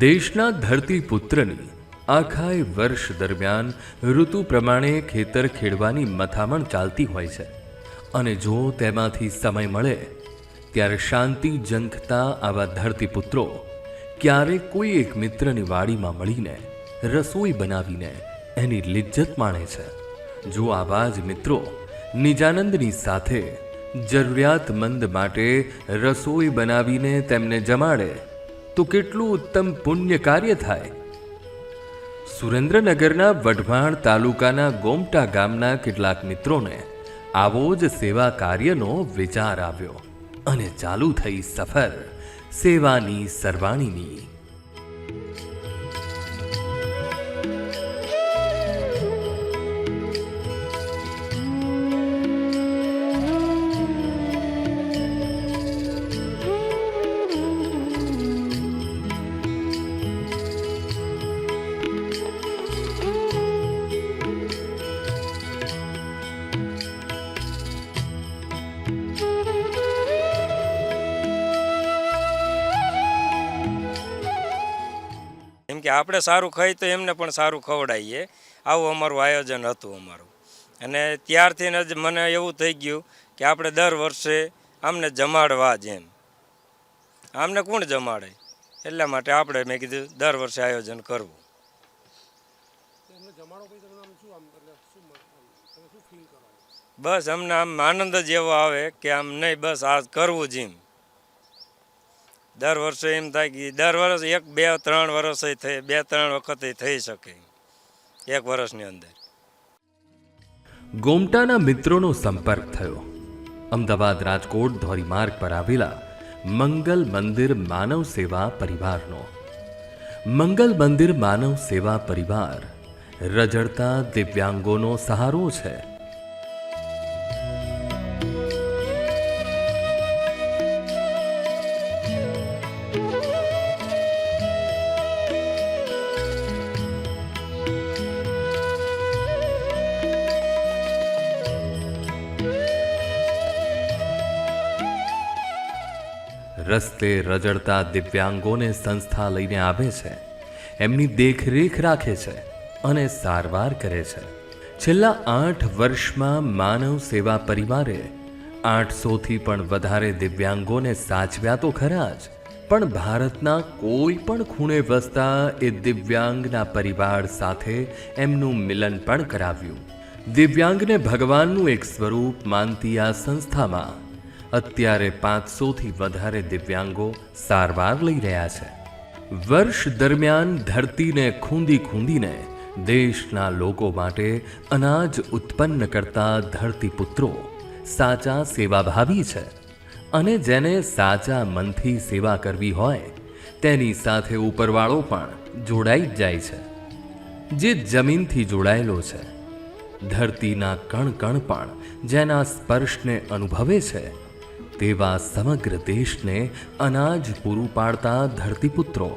દેશના ધરતીપુત્રની આખાય વર્ષ દરમિયાન ઋતુ પ્રમાણે ખેતર ખેડવાની મથામણ ચાલતી હોય છે. અને જો તેમાંથી સમય મળે, ત્યારે શાંતિ જંખતા આવા ધરતીપુત્રો ક્યારેક કોઈ એક મિત્રની વાડીમાં મળીને રસોઈ બનાવીને એની લિજ્જત માણે છે. જો આવા જ મિત્રો નિજાનંદની સાથે જરૂરિયાતમંદ માટે રસોઈ બનાવીને તેમને જમાડે તો કેટલું ઉત્તમ પુણ્ય કાર્ય થાય? સુરેન્દ્રનગરના વઢવાણ તાલુકાના ગોમટા ગામના કેટલાક મિત્રોને આવો જ સેવા કાર્યનો વિચાર આવ્યો અને ચાલુ થઈ સફર સેવાની સરવાણીની એમ કે આપણે સારું ખાઈ તો એમને પણ સારું ખવડાવીએ આવું અમારું આયોજન હતું અમારું. અને ત્યારથી જ મને એવું થઈ ગયું કે આપણે દર વર્ષે આમને જમાડવા જ એમ. આમને કોણ જમાડે? એટલા માટે આપણે મેં કીધું દર વર્ષે આયોજન કરવું. બસ અમને આમ આનંદ જ એવો આવે કે આમ નહીં બસ આ કરવું જ એમ. દર વર્ષે એમ થાય કે દર વર્ષ એક, બે, ત્રણ વર્ષ થઈ, બે, ત્રણ વખત થઈ શકે. એક વર્ષની અંદર. ગોમટાના મિત્રોનો સંપર્ક થયો. અમદાવાદ રાજકોટ ધોરીમાર્ગ પર આવેલા મંગલ મંદિર માનવ સેવા પરિવારનો. મંગલ મંદિર માનવ સેવા પરિવાર રજડતા દિવ્યાંગોનો સહારો છે. રસ્તે રજડતા દિવ્યાંગોને સંસ્થા લઈને આવે છે. એમની દેખરેખ રાખે છે અને સારવાર કરે છે. છેલ્લા આઠ વર્ષમાં માનવ સેવા પરિવારે આઠસોથી પણ વધારે દિવ્યાંગોને સાચવ્યા તો ખરા જ, પણ ભારતના કોઈ પણ ખૂણે વસતા એ દિવ્યાંગના પરિવાર સાથે એમનું મિલન પણ કરાવ્યું. દિવ્યાંગને ભગવાનનું એક સ્વરૂપ માનતી આ સંસ્થામાં અત્યારે પાંચસોથી વધારે દિવ્યાંગો સારવાર લઈ રહ્યા છે. વર્ષ દરમિયાન ધરતીને ખૂંદી ખૂંદીને દેશના લોકો માટે અનાજ ઉત્પન્ન કરતા ધરતીપુત્રો સાચા સેવાભાવી છે અને જેને સાચા મનથી સેવા કરવી હોય તેની સાથે ઉપરવાળો પણ જોડાઈ જ જાય છે. જે જમીનથી જોડાયેલો છે. ધરતીના કણ કણ પણ જેના સ્પર્શને અનુભવે છે તેવા સમગ્ર દેશને અનાજ પૂરું પાડતા ધરતીપુત્રો,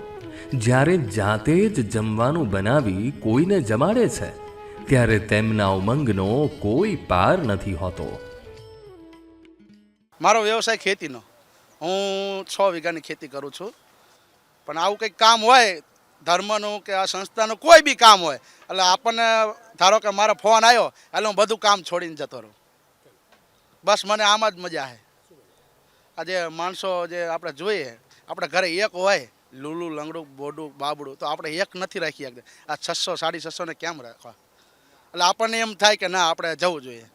જ્યારે જાતે જ જમવાનું બનાવી કોઈને જમાડે છે, ત્યારે તેમના ઉમંગનો કોઈ પાર નથી હોતો. મારો વ્યવસાય ખેતીનો. હું છ વીઘાની ખેતી કરું છું. પણ આવું કંઈક કામ હોય, ધર્મનું કે આ સંસ્થાનું કોઈ બી કામ હોય, એટલે આપણને ધારો કે મારો ફોન આવ્યો, એટલે હું બધું કામ છોડીને જતો રહું. બસ મને આમાં જ મજા આવે. આ જે માણસો જે આપણે જોઈએ, આપણે ઘરે એક હોય, લૂલું, લંગડું, બોડું, બાબડું, તો આપણે એક નથી રાખી શકતા. આ છસો, સાડી છસોને કેમ રાખવા? એટલે આપણને એમ થાય કે ના, આપણે જવું જોઈએ.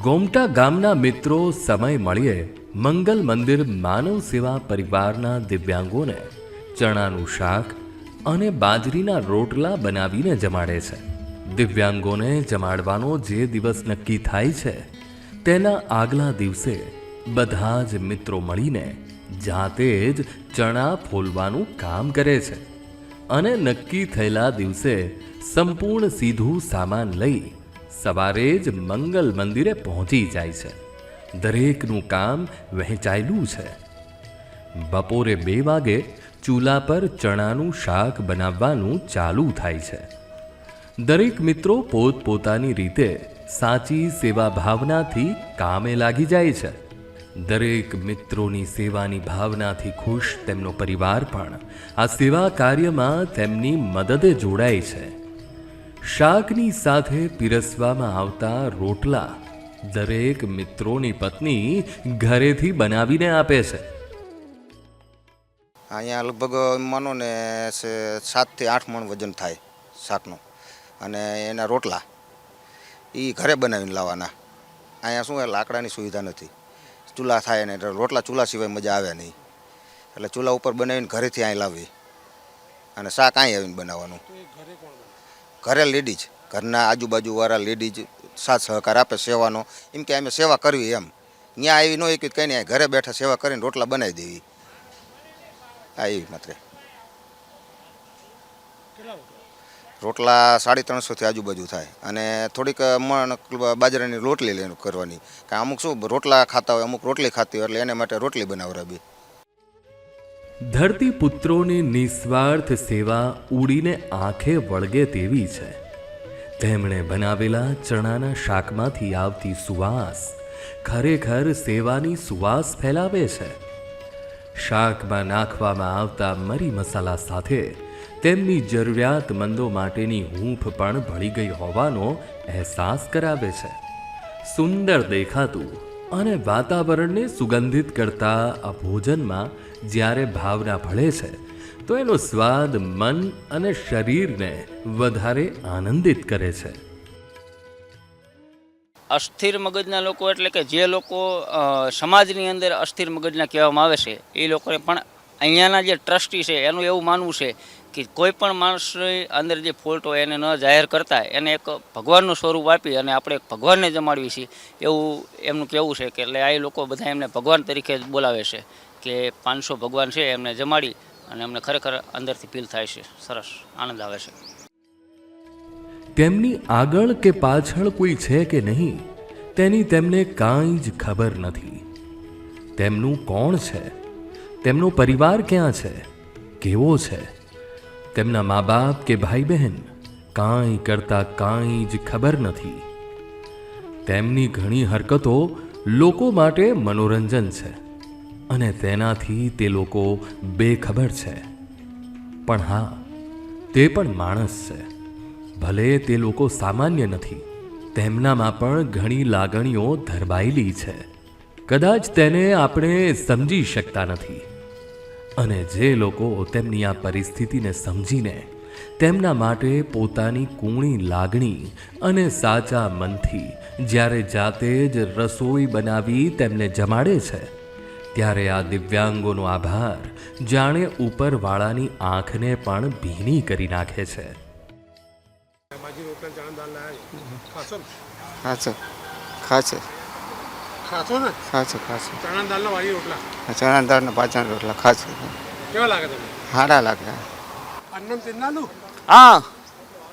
ગોમટા ગામના મિત્રો સમય મળીએ, મંગલ મંદિર માનવ સેવા પરિવારના દિવ્યાંગોને ચણાનું શાક અને બાજરીના રોટલા બનાવીને જમાડે છે. દિવ્યાંગોને જમાડવાનો જે દિવસ નક્કી થાય છે, તેના આગલા દિવસે બધા જ મિત્રો મળીને જાતે જ ચણા ફોલવાનું કામ કરે છે અને નક્કી થયેલા દિવસે સંપૂર્ણ સીધું સામાન લઈ સવારે જ મંગલ મંદિરે પહોંચી જાય છે. દરેકનું કામ વહેંચાયેલું છે. બપોરે બે વાગે ચૂલા પર ચણાનું શાક બનાવવાનું ચાલુ થાય છે. દરેક મિત્રો પોતપોતાની રીતે સાચી સેવા ભાવનાથી કામે લાગી જાય છે. દરેક મિત્રોની સેવાની ભાવનાથી ખુશ તેમનો પરિવાર પણ આ સેવા કાર્યમાં તેમની મદદે જોડાય છે. શાકની સાથે પીરસવામાં આવતા રોટલા દરેક મિત્રોની પત્ની ઘરેથી બનાવીને આપે છે. અહીંયા લગભગ માનો ને સાતથી આઠ મણ વજન થાય શાકનું. અને એના રોટલા એ ઘરે બનાવીને લાવવાના. અહીંયા શું લાકડાની સુવિધા નથી. ચૂલા થાય ને એટલે રોટલા ચૂલા સિવાય મજા આવે નહીં. એટલે ચૂલા ઉપર બનાવીને ઘરેથી અહીં લાવી અને શાક અહીં આવીને બનાવવાનું. ઘરે લેડીઝ. ઘરના આજુબાજુવાળા લેડીજ સાથ સહકાર આપે સેવાનો. એમ કે અમે સેવા કરવી એમ. ત્યાં આવી ન કે કંઈ નહીં ઘરે બેઠા સેવા કરીને રોટલા બનાવી દેવી. હા એવી માત્ર. રોટલા સાડી ત્રણસોથી આજુબાજુ થાય. અને થોડીક મણ બાજરાની રોટલી લઈને કરવાની. કે અમુક શું, રોટલા ખાતા હોય, અમુક રોટલી ખાતી હોય, એટલે એને માટે રોટલી બનાવરાવી ધરતી પુત્રોની નિસ્વાર્થ સેવા ઉડીને આંખે વળગે તેવી છે. તેમણે બનાવેલા ચણાના શાકમાંથી આવતી સુવાસ ખરેખર સેવાની સુવાસ ફેલાવે છે. શાકમાં નાખવામાં આવતા મરી મસાલા સાથે તેમની જરૂરિયાતમંદો માટેની હૂંફ પણ ભળી ગઈ હોવાનો અહેસાસ કરાવે છે. સુંદર દેખાતું અને વાતાવરણને સુગંધિત કરતા આ ભોજનમાં જ્યારે ભાવના ભળે છે, તો એનો સ્વાદ મન અને શરીરને વધારે આનંદિત કરે છે. અસ્થિર મગજના લોકો એટલે કે જે લોકો સમાજની અંદર અસ્થિર મગજના કહેવામાં આવે છે, એ લોકોને પણ અહીંયાના જે ટ્રસ્ટી છે, એનું એવું માનવું છે કે કોઈ પણ માણસની અંદર જે ફોલ્ટ હોય એને ન જાહેર કરતા, એને એક ભગવાનનું સ્વરૂપ આપી અને આપણે ભગવાનને જમાડવી છીએ એવું એમનું કહેવું છે કે એટલે આ લોકો બધા એમને ભગવાન તરીકે જ બોલાવે છે કે પાંચસો ભગવાન છે, એમને જમાડી અને એમને ખરેખર અંદરથી ફીલ થાય છે. સરસ. આનંદ આવે છે. તેમની આગળ કે પાછળ કોઈ છે કે નહીં, તેની તેમને કાંઈ જ ખબર નથી. તેમનું કોણ છે? તેમનો પરિવાર ક્યાં છે? કેવો છે? તેમના મા બાપ કે ભાઈ બહેન કાંઈ કરતા કાંઈ જ ખબર નથી. તેમની ઘણી હરકતો લોકો માટે મનોરંજન છે અને તેનાથી તે લોકો બેખબર છે. પણ હા, તે પણ માણસ છે. ભલે તે લોકો સામાન્ય નથી, તેમનામાં પણ ઘણી લાગણીઓ ધરબાયેલી છે. કદાચ તેને આપણે સમજી શકતા નથી. અને જે લોકો તેમની આ પરિસ્થિતિને સમજીને તેમના માટે પોતાની કૂણી લાગણી અને સાચા મનથી જ્યારે જાતે જ રસોઈ બનાવી તેમને જમાડે છે ત્યારે આ દિવ્યાંગોનો આભાર જાણે ઉપરવાળાની આંખને પણ ભીની કરી નાખે છે. ખાચો ખાચો ખાશો ને? ખાશું ખાશું. ચણા દાળના વાળી રોટલા. ચણા દાળના રોટલા ખાશું. કેવા લાગે તમને? સારા લાગે. અન્નમ તિન્નાલુ હા.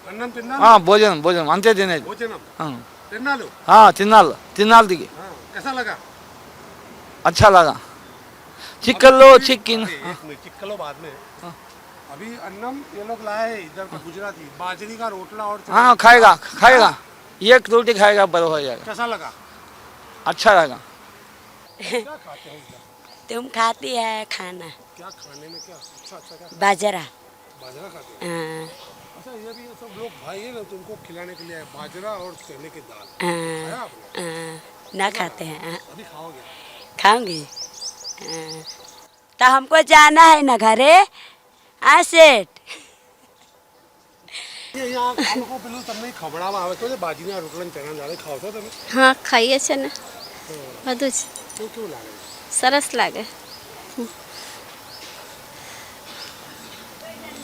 અન્નમ તિન્નાલુ હા ભોજન ભોજન અંતે દિને ભોજન હા. તિન્નાલુ હા તિન્નાલ તિન્નાલ દીગે કેસા લગા? अच्छा लगा चिकलो चिकन चिकलो बाद में अभी अन्नम ये लोग लाए इधर का गुजराती बाजरी का रोटला और हाँ खाएगा खाएगा एक रोटी खाएगा बड़ा हो जाएगा कैसा लगा अच्छा लगा तुम खाती है खाना। क्या खाने में क्या अच्छा अच्छा क्या? बाजरा। बाजरा खाते हैं? हाँ। अच्छा ये भी सब लोग भाई है ना तुमको खिलाने के लिए बाजरा और चने की दाल। हाँ, हाँ। ना खाते हैं अभी खाओगे? खाऊँगी। तो हमको जाना है ना घरे? हाँ सेठ। આ લોકો પેલું તમને ખવડાવવા આવે તો ને રોટલા ચણા દાળ ખાવ છો તમે? હા ખાઈએ છે ને. બધું જ. કેવું લાગે? સરસ લાગે.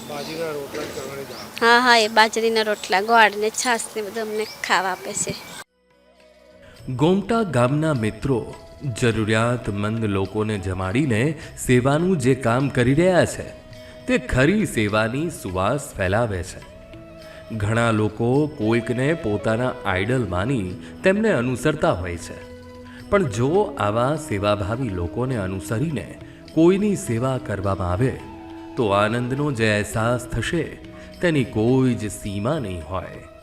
બાજરીના રોટલા ચણાની દાળ. હા હા એ બાજરીના રોટલા ગોળ ને છાશ ને બધું અમને ખાવા આપે છે. ગોમટા ગામના મિત્રો જરૂરિયાતમંદ લોકોને જમાડીને સેવાનું જે કામ કરી રહ્યા છે તે ખરી સેવાની સુવાસ ફેલાવે છે. ઘણા લોકો કોઈકને પોતાના આઈડલ માની તેમને અનુસરતા હોય છે. પણ જો આવા સેવાભાવી લોકોને અનુસરીને કોઈની સેવા કરવામાં આવે, તો આનંદનો જે અહેસાસ થશે, તેની કોઈ જ સીમા નહીં હોય.